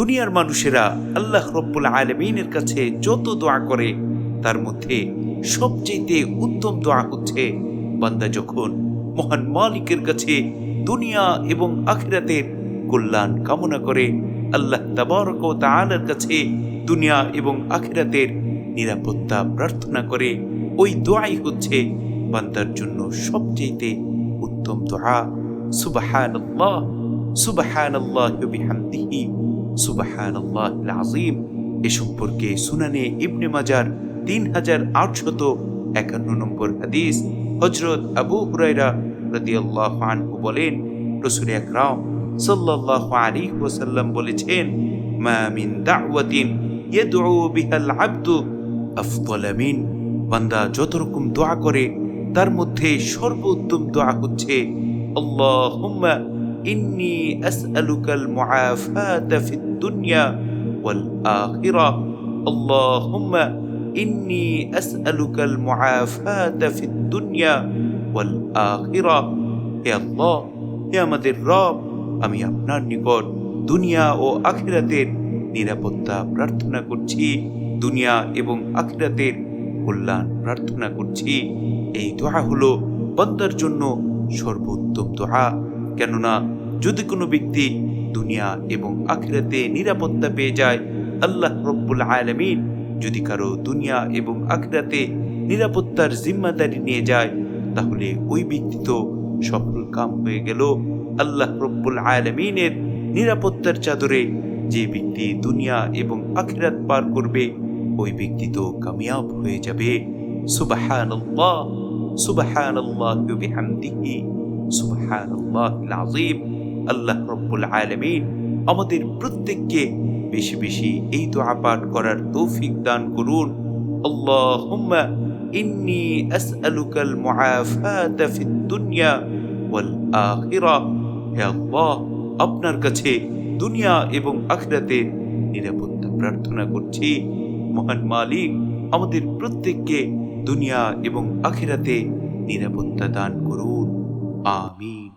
দুনিয়ার মানুষেরা আল্লাহ রব্বুল আলমিনের কাছে যত দোয়া করে, তার মধ্যে সবচেয়ে উত্তম দোয়া হচ্ছে, বান্দা যখন মহান মালিকের কাছে দুনিয়া এবং আখিরাতের কল্যাণ কামনা করে, আল্লাহ তাবারক ও তাআলার কাছে দুনিয়া এবং আখিরাতের নিরাপত্তা প্রার্থনা করে, ওই দোয়াই হচ্ছে বান্দার জন্য সবচেয়ে উত্তম দোয়া। সুবহানাল্লাহ বিহামদিহি। সুবহানাল্লাহ আযীম এ সম্পর্কে সুনানে ইবনে মাজার তিন হাজার আটশত একান্ন নম্বর হাদিস হজরত আবু হুরাইরা রাদিয়াল্লাহু আনহু বলেন, রসুল আকরাম সাল্লাল্লাহু আলাইহি ওয়াসাল্লাম বলেছেন, মা মিন দাওয়াতিন ইয়াদউ বিহাল আবদু আফদল মিন। বান্দা যত রকম দোয়া করে, তার মধ্যে সর্বোত্তম দোয়া হচ্ছে, আল্লাহুম্মা ইন্নী আসআলুকাল মুআফাতা ফিদ দুনিয়া ওয়াল আখিরা। আল্লাহুম্মা ইন্নী আসআলুকাল মুআফাতা ফিদ দুনিয়া ওয়াল আখিরা। হে আল্লাহ, হে আমাদের রব, আমি আপনার নিকট দুনিয়া ও আখিরাতের নিরাপত্তা প্রার্থনা করছি, দুনিয়া এবং আখিরাতের কল্যাণ প্রার্থনা করছি। এই দোয়া হলো বন্দার জন্য সর্বোত্তম দোয়া। কেননা যদি কোনো ব্যক্তি দুনিয়া এবং আখিরাতে নিরাপত্তা পেয়ে যায়, আল্লাহ রব্বুল আলমিন যদি কারও দুনিয়া এবং আখিরাতে নিরাপত্তার জিম্মাদারি নিয়ে যায়, তাহলে ওই ব্যক্তি তো সফল কাম হয়ে গেল। আল্লাহ রব্বুল আলমিনের নিরাপত্তার চাদরে যে ব্যক্তি দুনিয়া এবং আখিরাত পার করবে, ওই ব্যক্তি তো কামিয়াব হয়ে যাবে। সুবহানাল্লাহ বিহামদিহি। সুবহানাল্লাহ আযীম, আল্লাহ রব্বুল আলামিন আমাদের প্রত্যেককে বেশি বেশি এই দোয়া পাঠ করার তৌফিক দান করুন। আল্লাহুম্মা ইন্নী আসআলুকাল মুআফাতা ফিদ দুনিয়া ওয়াল হে আল্লাহ, আপনার কাছে দুনিয়া এবং আখিরাতে নিরাপত্তা প্রার্থনা করছি। মহান মালিক, আমাদের প্রত্যেককে দুনিয়া এবং আখিরাতে নিরাপত্তা দান করুন। 阿弥